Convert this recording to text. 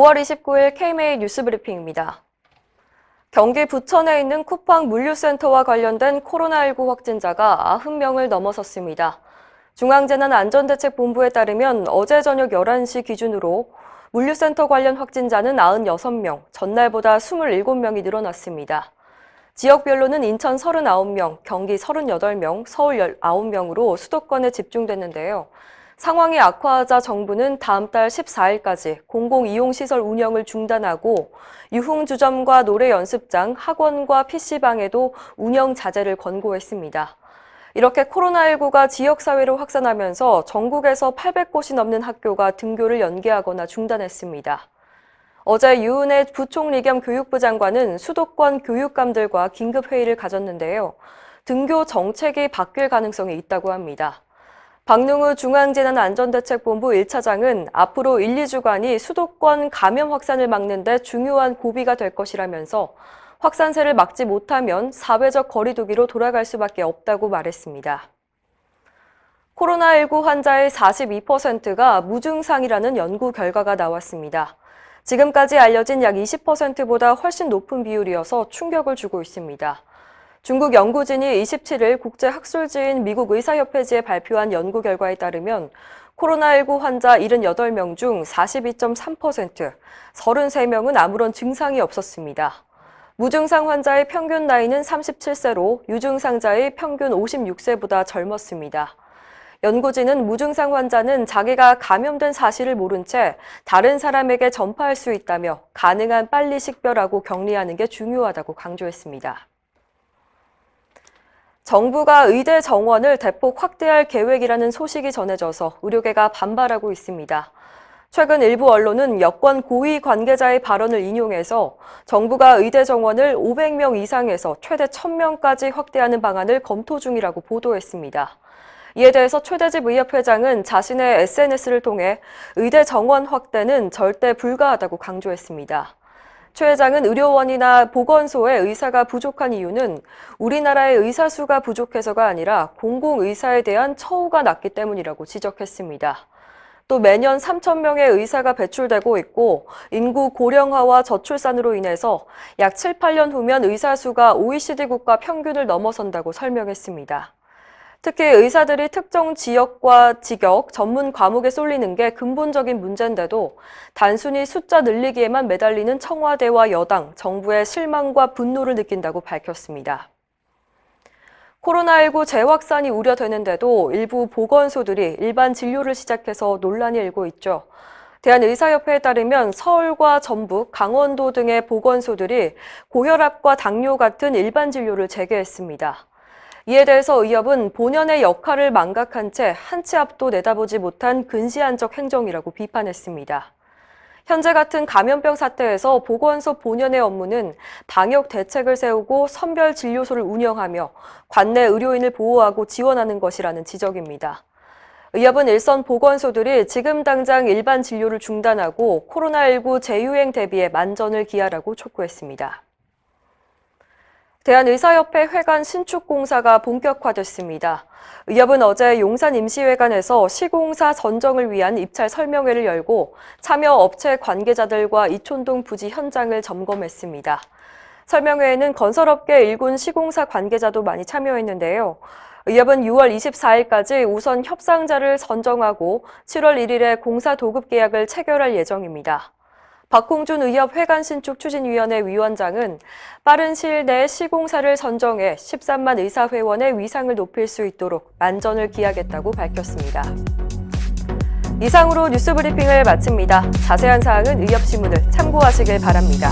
5월 29일 KMA 뉴스 브리핑입니다. 경기 부천에 있는 쿠팡 물류센터와 관련된 코로나19 확진자가 90명을 넘어섰습니다. 중앙재난안전대책본부에 따르면 어제 저녁 11시 기준으로 물류센터 관련 확진자는 96명, 전날보다 27명이 늘어났습니다. 지역별로는 인천 39명, 경기 38명, 서울 19명으로 수도권에 집중됐는데요. 상황이 악화하자 정부는 다음 달 14일까지 공공이용시설 운영을 중단하고 유흥주점과 노래 연습장, 학원과 PC방에도 운영 자제를 권고했습니다. 이렇게 코로나19가 지역사회로 확산하면서 전국에서 800곳이 넘는 학교가 등교를 연기하거나 중단했습니다. 어제 유은혜 부총리 겸 교육부 장관은 수도권 교육감들과 긴급회의를 가졌는데요. 등교 정책이 바뀔 가능성이 있다고 합니다. 박능우 중앙재난안전대책본부 1차장은 앞으로 1, 2주간이 수도권 감염 확산을 막는 데 중요한 고비가 될 것이라면서 확산세를 막지 못하면 사회적 거리두기로 돌아갈 수밖에 없다고 말했습니다. 코로나19 환자의 42%가 무증상이라는 연구 결과가 나왔습니다. 지금까지 알려진 약 20%보다 훨씬 높은 비율이어서 충격을 주고 있습니다. 중국 연구진이 27일 국제학술지인 미국 의사협회지에 발표한 연구 결과에 따르면 코로나19 환자 78명 중 42.3%, 33명은 아무런 증상이 없었습니다. 무증상 환자의 평균 나이는 37세로 유증상자의 평균 56세보다 젊었습니다. 연구진은 무증상 환자는 자기가 감염된 사실을 모른 채 다른 사람에게 전파할 수 있다며 가능한 빨리 식별하고 격리하는 게 중요하다고 강조했습니다. 정부가 의대 정원을 대폭 확대할 계획이라는 소식이 전해져서 의료계가 반발하고 있습니다. 최근 일부 언론은 여권 고위 관계자의 발언을 인용해서 정부가 의대 정원을 500명 이상에서 최대 1000명까지 확대하는 방안을 검토 중이라고 보도했습니다. 이에 대해서 최대집 의협회장은 자신의 SNS를 통해 의대 정원 확대는 절대 불가하다고 강조했습니다. 최 회장은 의료원이나 보건소에 의사가 부족한 이유는 우리나라의 의사 수가 부족해서가 아니라 공공의사에 대한 처우가 낮기 때문이라고 지적했습니다. 또 매년 3천 명의 의사가 배출되고 있고 인구 고령화와 저출산으로 인해서 약 7, 8년 후면 의사 수가 OECD 국가 평균을 넘어선다고 설명했습니다. 특히 의사들이 특정 지역과 직역, 전문 과목에 쏠리는 게 근본적인 문제인데도 단순히 숫자 늘리기에만 매달리는 청와대와 여당, 정부의 실망과 분노를 느낀다고 밝혔습니다. 코로나19 재확산이 우려되는데도 일부 보건소들이 일반 진료를 시작해서 논란이 일고 있죠. 대한의사협회에 따르면 서울과 전북, 강원도 등의 보건소들이 고혈압과 당뇨 같은 일반 진료를 재개했습니다. 이에 대해서 의협은 본연의 역할을 망각한 채 한 치 앞도 내다보지 못한 근시안적 행정이라고 비판했습니다. 현재 같은 감염병 사태에서 보건소 본연의 업무는 방역 대책을 세우고 선별 진료소를 운영하며 관내 의료인을 보호하고 지원하는 것이라는 지적입니다. 의협은 일선 보건소들이 지금 당장 일반 진료를 중단하고 코로나19 재유행 대비에 만전을 기하라고 촉구했습니다. 대한의사협회 회관 신축 공사가 본격화됐습니다. 의협은 어제 용산 임시회관에서 시공사 선정을 위한 입찰 설명회를 열고 참여 업체 관계자들과 이촌동 부지 현장을 점검했습니다. 설명회에는 건설업계 일군 시공사 관계자도 많이 참여했는데요. 의협은 6월 24일까지 우선 협상자를 선정하고 7월 1일에 공사 도급 계약을 체결할 예정입니다. 박홍준 의협 회관 신축 추진위원회 위원장은 빠른 시일 내에 시공사를 선정해 13만 의사회원의 위상을 높일 수 있도록 만전을 기하겠다고 밝혔습니다. 이상으로 뉴스 브리핑을 마칩니다. 자세한 사항은 의협신문을 참고하시길 바랍니다.